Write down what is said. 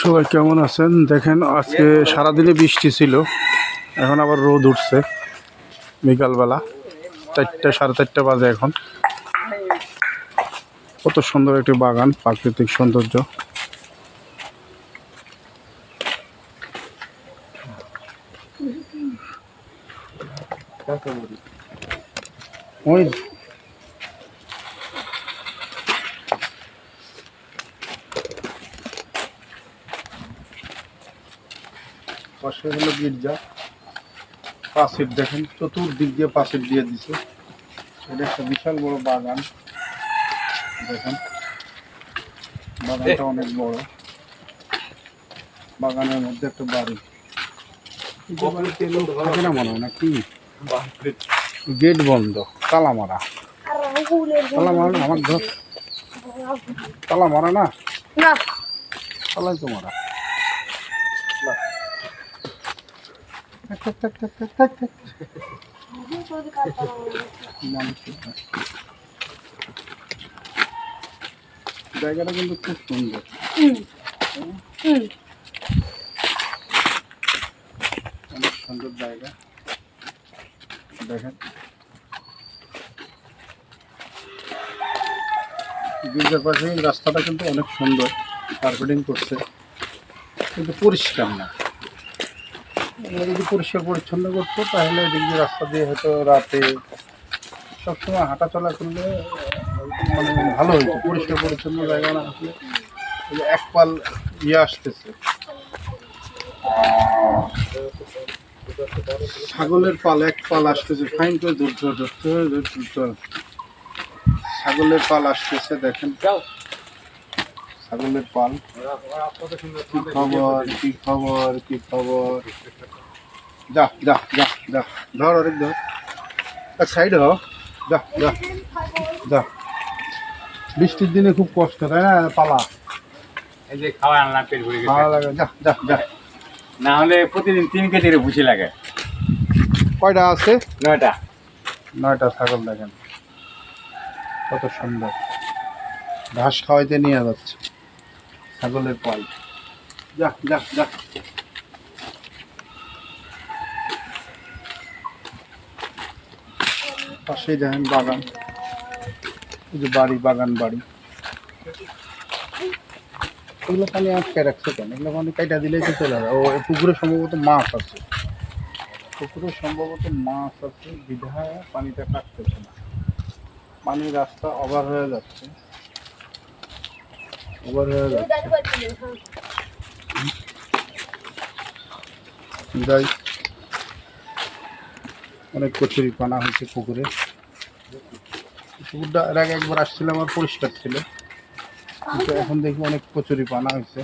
সবাই কেমন আছেন? দেখেন, আজকে সারাদিনে বৃষ্টি ছিল। এখন আবার রোদ উঠছে। বিকালবেলা চারটা, সাড়ে চারটা বাজে এখন। কত সুন্দর একটি বাগান, প্রাকৃতিক সৌন্দর্য। ওই পাশে হলো গির্জা। পাশের দেখেন চতুর্দিক দিয়ে পাশের দিয়ে দিছে। এটা একটা বিশাল বড় বাগান। দেখেন বাগানটা অনেক বড়। বাগানের মধ্যে একটা বাড়ি। থাকে না মনে হয় না কি গেট বন্ধ তালা মারা তালা মারা আমার ঘর তালা মারা না? না। তালাই তো মারা না। থাক, থাক, থাক, থাক, থাক, থাক, থাক। মানুষের না। জায়গাটা কিন্তু খুব সুন্দর। অনেক সুন্দর জায়গা। দেখেন। গির্জার পাশে রাস্তাটা কিন্তু অনেক সুন্দর। কার্পেটিং করছে। কিন্তু পরিষ্কার না। এগুলো যদি পরিষ্কার পরিচ্ছন্ন করতো তাহলে এদিক রাস্তা দিয়ে হয়তো রাতে সবসময় হাঁটা চলা করলে মানে ভালো হইতো। পরিষ্কার পরিচ্ছন্ন জায়গা না আসলে এক পাল ইয়ে আসতেছে। ছাগলের পাল এক পাল আসতেছে। ফাইন করে ধরতে ধরতে ছাগলের পাল আসতেছে দেখেন। ছাগলের পাল। কি খবর কি খবর কি খবর? যা যা যা যা ধর আরেক ধর এক সাইড হ যা যা যা বৃষ্টির দিনে খুব কষ্ট তাই না পালা এই যে খাওয়া আনলাম পেট ভরে গেছে। ভালো লাগে যা যা যা না হলে প্রতিদিন তিন কেজির ভুসি লাগে। কয়টা আছে? নয়টা। নয়টা ছাগল দেখেন। কত সুন্দর। ঘাস খাওয়াইতে নিয়ে যাচ্ছে। ছাগলের পাল। যা যা যা। পাশেই দেখেন বাগান। এই যে বাড়ি বাগান বাড়ি। এগুলো পানি আটকে রাখছে কেন? এগুলো পানি কাইটা দিলেই তো চলে যাবে। ও পুকুরে সম্ভবত মাছ আছে। পুকুরে সম্ভবত মাছ আছে বিধায় পানিটা কাটতেছে না। পানির রাস্তা ওভার হয়ে যাচ্ছে। ওভার হয়ে যাচ্ছে। যাই। অনেক কচুরি পানা হয়েছে পুকুরে। পুকুরটা এর আগে একবার আসছিলাম আর পরিষ্কার ছিল। কিন্তু এখন দেখি অনেক কচুরি পানা হয়েছে।